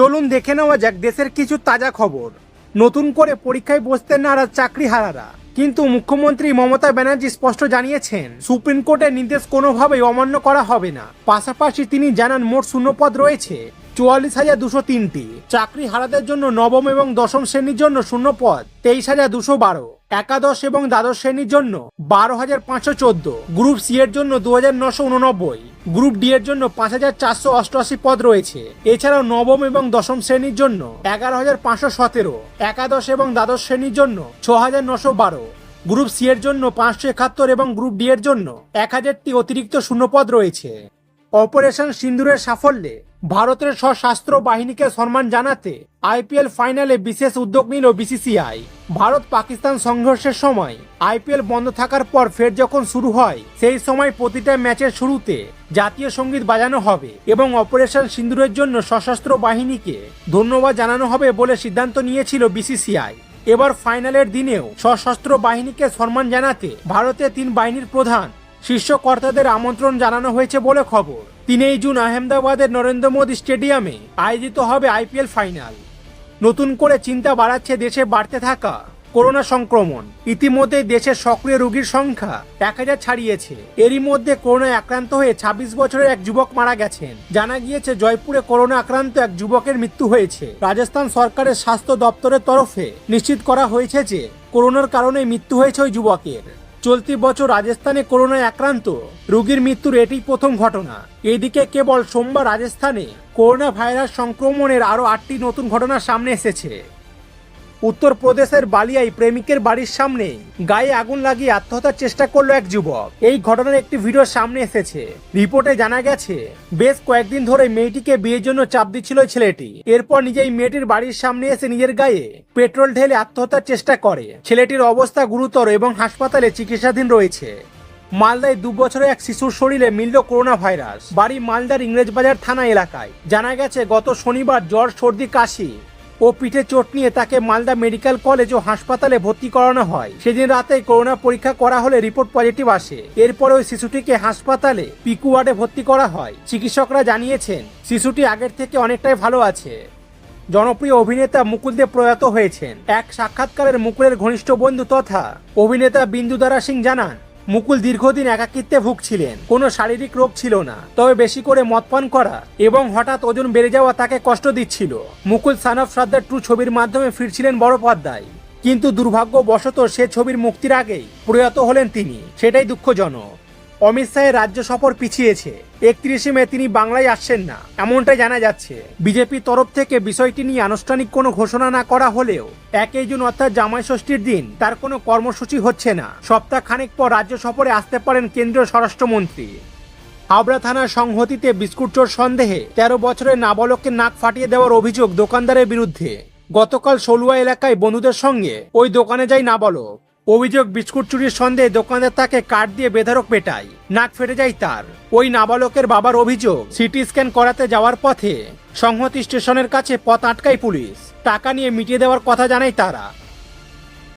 চলুন দেখে নেওয়া যাক দেশের কিছু তাজা খবর। নতুন করে পরীক্ষায় বসতে নারাজ চাকরি হারারা কিন্তু মুখ্যমন্ত্রী মমতা ব্যানার্জি স্পষ্ট জানিয়েছেন, সুপ্রিম কোর্টের নির্দেশ কোনোভাবেই অমান্য করা হবে না। পাশাপাশি তিনি জানান, মোট শূন্যপদ রয়েছে, চুয়াল্লিশ হাজার দুশো তিনটি। চাকরি হারাদের জন্য নবম এবং দশম শ্রেণির জন্য শূন্য পদ তেইশ হাজার দুশো বারো। একাদশ এবং দ্বাদশ শ্রেণির জন্য বারো হাজার পাঁচশো চোদ্দ। গ্রুপ সি এর জন্য দু হাজার নশো উননব্বই। গ্রুপ ডি এর জন্য পাঁচ হাজার চারশো অষ্টআশি পদ রয়েছে। এছাড়াও নবম এবং দশম শ্রেণির জন্য এগারো হাজার পাঁচশো সতেরো, একাদশ এবং দ্বাদশ শ্রেণির জন্য ছ হাজার নশো বারো। গ্রুপ সি এর জন্য পাঁচশো একাত্তর এবং গ্রুপ ডি এর জন্য এক হাজারটি অতিরিক্ত শূন্য পদ রয়েছে। অপারেশন সিন্দুরের সাফল্যে ভারতের সশস্ত্র বাহিনীকে সম্মান জানাতে আইপিএল ফাইনালে বিশেষ উদ্যোগ নিল বিসিসিআই। ভারত পাকিস্তান সংঘর্ষের সময় আইপিএল বন্ধ থাকার পর ফের যখন শুরু হয়, সেই সময় প্রতিটা ম্যাচের শুরুতে জাতীয় সংগীত বাজানো হবে এবং অপারেশন সিন্দুরের জন্য সশস্ত্র বাহিনীকে ধন্যবাদ জানানো হবে বলে সিদ্ধান্ত নিয়েছিল বিসিসিআই। এবার ফাইনালের দিনেও সশস্ত্র বাহিনীকে সম্মান জানাতে ভারতের তিন বাহিনীর প্রধান শীর্ষ কর্তাদের আমন্ত্রণ জানানো হয়েছে বলে খবর। তিনই জুন আহমেদাবাদের নরেন্দ্র মোদী স্টেডিয়ামে আয়োজিত হবে আইপিএল ফাইনাল। নতুন করে চিন্তা বাড়াচ্ছে দেশে বাড়তে থাকা করোনা সংক্রমণ। ইতিমধ্যে দেশের সক্রিয় রোগীর সংখ্যা এক হাজার ছাড়িয়েছে। এরই মধ্যে করোনায় আক্রান্ত হয়ে ছাব্বিশ বছরের এক যুবক মারা গেছেন। জানা গিয়েছে, জয়পুরে করোনা আক্রান্ত এক যুবকের মৃত্যু হয়েছে। রাজস্থান সরকারের স্বাস্থ্য দপ্তরের তরফে নিশ্চিত করা হয়েছে যে, করোনার কারণে মৃত্যু হয়েছে ওই যুবকের। চলতি বছর রাজস্থানে করোনায় আক্রান্ত। রোগীর মৃত্যুর এটি প্রথম ঘটনা। এদিকে কেবল সোমবার রাজস্থানে করোনা ভাইরাস সংক্রমণের আরও আটটি নতুন ঘটনা সামনে এসেছে। উত্তরপ্রদেশের বালিয়ায় প্রেমিকের বাড়ির সামনে গায়ে আগুন লাগিয়ে আত্মহত্যার চেষ্টা করল এক যুবক। এই ঘটনার একটি ভিডিও সামনে এসেছে। রিপোর্টে জানা গেছে, বেশ কয়েকদিন ধরে মেয়েটিকে বিয়ের জন্য চাপ দিচ্ছিল ছেলেটি। এরপর নিজেই মেয়েটির বাড়ির সামনে এসে নিজের গায়ে পেট্রোল ঢেলে আত্মহত্যার চেষ্টা করে। ছেলেটির অবস্থা গুরুতর এবং হাসপাতালে চিকিৎসাধীন রয়েছে। মালদায় দু বছরে এক শিশুর শরীরে মিলল করোনা ভাইরাস বাড়ি মালদার ইংরেজবাজার থানা এলাকায়। জানা গেছে, গত শনিবার জ্বর সর্দি কাশি ও পিঠে চোট নিয়ে তাকে মালদা মেডিকেল কলেজ ও হাসপাতালে ভর্তি করানো হয়। সেদিন রাতে করোনা পরীক্ষা করা হলে রিপোর্ট পজিটিভ আসে। এরপরে ওই শিশুটিকে হাসপাতালে পিকু ওয়ার্ডে ভর্তি করা হয়। চিকিৎসকরা জানিয়েছেন, শিশুটি আগের থেকে অনেকটাই ভালো আছে। জনপ্রিয় অভিনেতা মুকুল দেব প্রয়াত হয়েছেন। এক সাক্ষাৎকারের মুকুলের ঘনিষ্ঠ বন্ধু তথা অভিনেতা বিন্দু দারা সিং জানান মুকুল দীর্ঘদিন একাকিত্বে ভুগছিলেন। কোনো শারীরিক রোগ ছিল না। তবে বেশি করে মদ পান করা এবং হঠাৎ ওজন বেড়ে যাওয়া তাকে কষ্ট দিচ্ছিল। মুকুল সান অফ শ্রদ্ধার টু ছবির মাধ্যমে ফিরছিলেন বড় পর্দায় কিন্তু দুর্ভাগ্যবশত সে ছবির মুক্তির আগেই প্রয়াত হলেন তিনি। সেটাই দুঃখজনক। অমিত শাহের রাজ্য সফর পিছিয়েছে। একত্রিশে মে তিনি বাংলায় আসছেন না, এমনটাই জানা যাচ্ছে। বিজেপির তরফ থেকে বিষয়টি নিয়ে আনুষ্ঠানিক কোনো ঘোষণা না করা হলেও একই জুন অর্থাৎ জামাই ষষ্ঠীর দিন তার কোনো কর্মসূচি হচ্ছে না। সপ্তাহ খানেক পর রাজ্য সফরে আসতে পারেন কেন্দ্রীয় স্বরাষ্ট্রমন্ত্রী। হাবড়া থানার সংহতিতে বিস্কুট চোর সন্দেহে তেরো বছরের নাবালককে নাক ফাটিয়ে দেওয়ার অভিযোগ দোকানদারের বিরুদ্ধে। গতকাল সলুয়া এলাকায় বন্ধুদের সঙ্গে ওই দোকানে যায় নাবালক। অভিযোগ, বিস্কুট চুরির সন্দেহে দোকানদার তাকে কাঠ দিয়ে বেধারক পেটায়। নাক ফেটে যায় তার। ওই নাবালকের বাবার অভিযোগ, সিটি স্ক্যান করাতে যাওয়ার পথে সংহতি স্টেশনের কাছে পথ আটকায় পুলিশ। টাকা নিয়ে মিটিয়ে দেওয়ার কথা জানায় তারা।